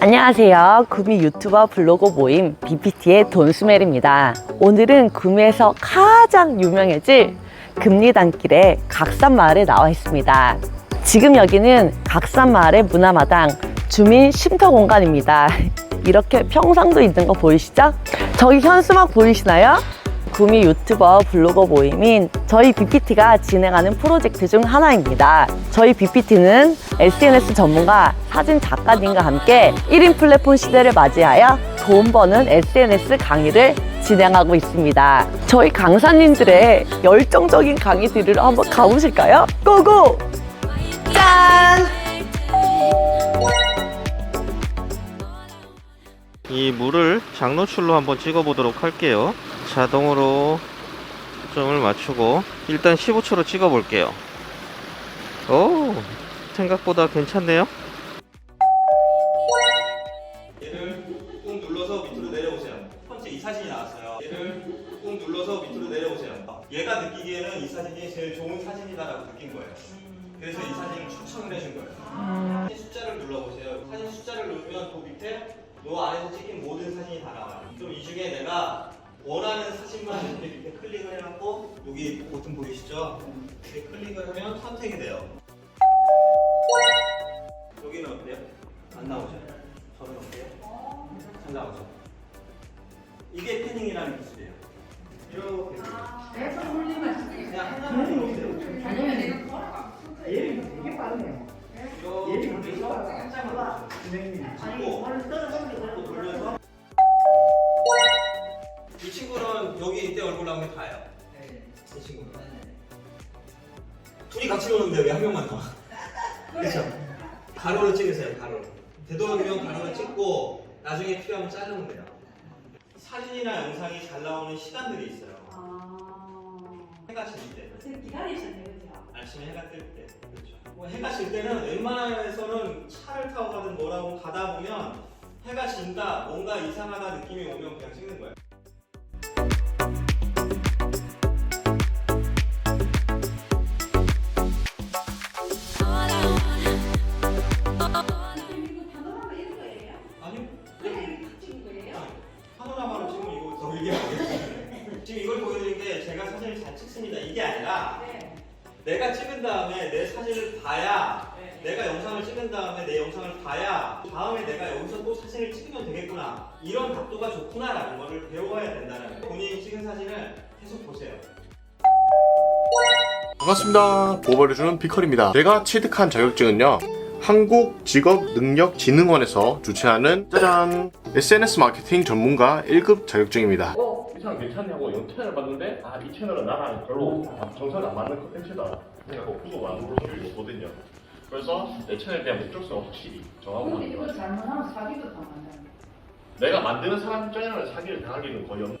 안녕하세요. 구미 유튜버 블로거 모임 BPT의 돈스멜입니다. 오늘은 구미에서 가장 유명해질 금리단길의 각산마을에 나와 있습니다. 지금 여기는 각산마을의 문화마당 주민 쉼터 공간입니다. 이렇게 평상도 있는 거 보이시죠? 저기 현수막 보이시나요? 구미 유튜버 블로거 모임인 저희 BPT가 진행하는 프로젝트 중 하나입니다. 저희 BPT는 SNS 전문가 사진 작가님과 함께 1인 플랫폼 시대를 맞이하여 돈 버는 SNS 강의를 진행하고 있습니다. 저희 강사님들의 열정적인 강의들을 한번 가보실까요? 고고! 짠! 이 물을 장노출로 한번 찍어 보도록 할게요 자동으로 초점을 맞추고 일단 15초로 찍어 볼게요 오 생각보다 괜찮네요 얘를 꾹 눌러서 밑으로 내려오세요. 첫 번째 이 사진이 나왔어요. 얘를 꾹 눌러서 밑으로 내려오세요. 얘가 느끼기에는 이 사진이 제일 좋은 사진이다라고 느낀 거예요. 그래서 이 사진을 추천을 해준 거예요. 사진 숫자를 눌러보세요. 사진 숫자를 누르면 그 밑에 너 안에서 찍힌 모든 사진이 다 나와요. 그럼 이 중에 내가 원하는 사진만 이렇게 밑에 클릭을 해갖고 여기 버튼 보이시죠? 이렇게 클릭을 하면 선택이 돼요. 여기는 어때요? 안 나오죠? 저는 어때요? 잘 나오죠? 이게 패닝이라는 기술이에요. 이렇게 그냥 하나만 눌러보세요. 아니면 내가 걸어가. 얘는 되게 빠르네요. 이렇게 돌려서 살짝만 선생님. 찍고 둘이 같이 노는데 왜 한 명만 나와? 그렇죠? 가로를 찍으세요. 가로. 되도록이면 가로를 찍고 나중에 필요하면 자르면 돼요. 사진이나 영상이 잘 나오는 시간들이 있어요. 아. 해가 질 때. 지금 기다리셨네, 그죠? 아침에 해가 뜰 때. 그렇죠. 뭐 해가 질 때는 웬만해서는 차를 타고 가든 뭐라고 가다 보면 해가 진다, 뭔가 이상하다 느낌이 오면 그냥 찍는 거예요. 찍습니다. 이게 아니라 네. 내가 찍은 다음에 내 사진을 봐야 네. 내가 영상을 찍은 다음에 내 영상을 봐야 다음에 내가 여기서 또 사진을 찍으면 되겠구나 이런 각도가 좋구나라는 거를 배워야 된다는 거예요 본인이 찍은 사진을 계속 보세요 반갑습니다. 보호해주는 비컬입니다. 제가 취득한 자격증은요. 한국직업능력진흥원에서 주최하는 짜잔 SNS 마케팅 전문가 1급 자격증입니다. 어? 이 사람 괜찮냐고 영채널을 봤는데 아 이 채널은 나랑 별로 정서가 안 맞는 컨텐츠다 생각하고 구독을 안 눌러주고 있거든요 그래서 내 채널에 대한 목적성을 확실히 정하고 근데 이거 잘못하면 사기도 당한다. 내가 만드는 사람 입장에는 사기를 일은 거의 없는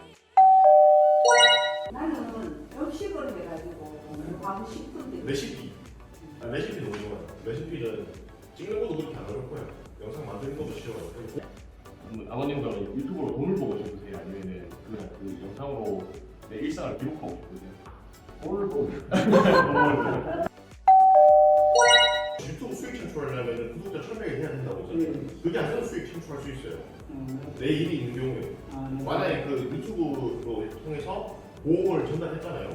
나는 음식을 해가지고 하고 싶은데. 레시피 아, 레시피는 너무 좋아요 레시피는 찍는 것도 그렇게 안 어렵고요 영상 만드는 것도 쉬워요 음, 아버님들은 유튜브로 돈을 보고 싶으세요? 아니면 일상을 기록하고 싶으세요? 돈을 보고 유튜브 수익 창출하려면 구독자 1000명이 해야 된다고 했잖아요. 그게 안 되면 수익 창출할 수 있어요. 내 일이 있는 경우에 만약에 그 유튜브로 통해서 보험을 전달했잖아요.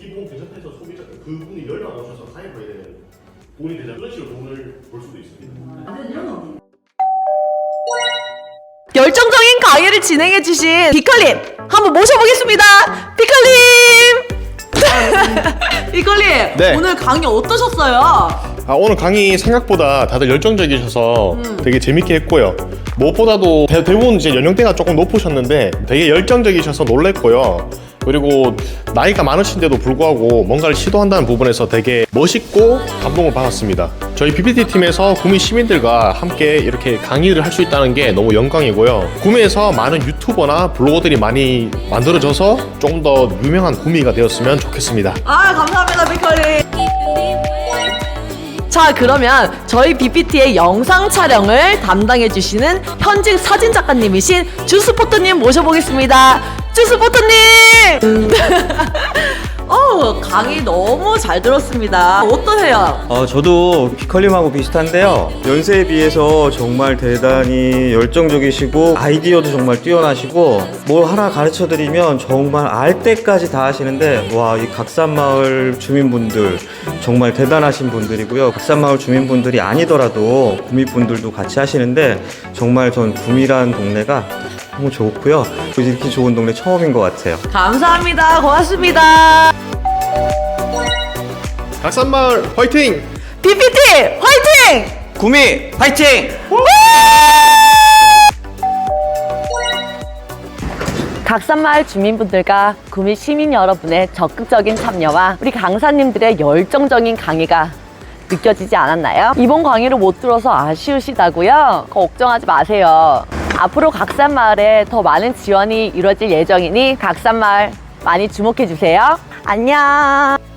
이 보험 괜찮다 해서 소비자 그분이 연락 오셔서 가입을 해야 되는 돈이 되자 그런 식으로 돈을 벌 수도 있습니다. 완전 강의를 진행해 주신 비컬님 한번 모셔보겠습니다. 비컬님! 비컬님 네. 오늘 강의 어떠셨어요? 아, 오늘 강의 생각보다 다들 열정적이셔서 되게 재밌게 했고요. 무엇보다도 대, 부분 이제 연령대가 조금 높으셨는데 되게 열정적이셔서 놀랬고요. 그리고 나이가 많으신데도 불구하고 뭔가를 시도한다는 부분에서 되게 멋있고 감동을 받았습니다. 저희 BPT 팀에서 구미 시민들과 함께 이렇게 강의를 할 수 있다는 게 너무 영광이고요. 구미에서 많은 유튜버나 블로거들이 많이 만들어져서 조금 더 유명한 구미가 되었으면 좋겠습니다. 아 감사합니다 비컬님. 자 그러면 저희 BPT의 영상 촬영을 담당해 주시는 현직 사진 작가님이신 주스포터님 모셔보겠습니다. 주스포터님! 어, 강의 너무 잘 들었습니다. 어떠세요? 어, 저도 피컬님하고 비슷한데요. 연세에 비해서 정말 대단히 열정적이시고 아이디어도 정말 뛰어나시고 뭘 하나 가르쳐 드리면 정말 알 때까지 다 하시는데 와, 이 각산마을 주민분들 정말 대단하신 분들이고요. 각산마을 주민분들이 아니더라도 구미분들도 같이 하시는데 정말 전 구미란 동네가 너무 좋고요. 이렇게 좋은 동네 처음인 것 같아요. 감사합니다. 고맙습니다. 각산마을 화이팅! BPT 화이팅! 구미 파이팅! 각산마을 주민분들과 구미 시민 여러분의 적극적인 참여와 우리 강사님들의 열정적인 강의가 느껴지지 않았나요? 이번 강의를 못 들어서 아쉬우시다고요? 걱정하지 마세요. 앞으로 각산마을에 더 많은 지원이 이루어질 예정이니 각산마을 많이 주목해 주세요. 안녕.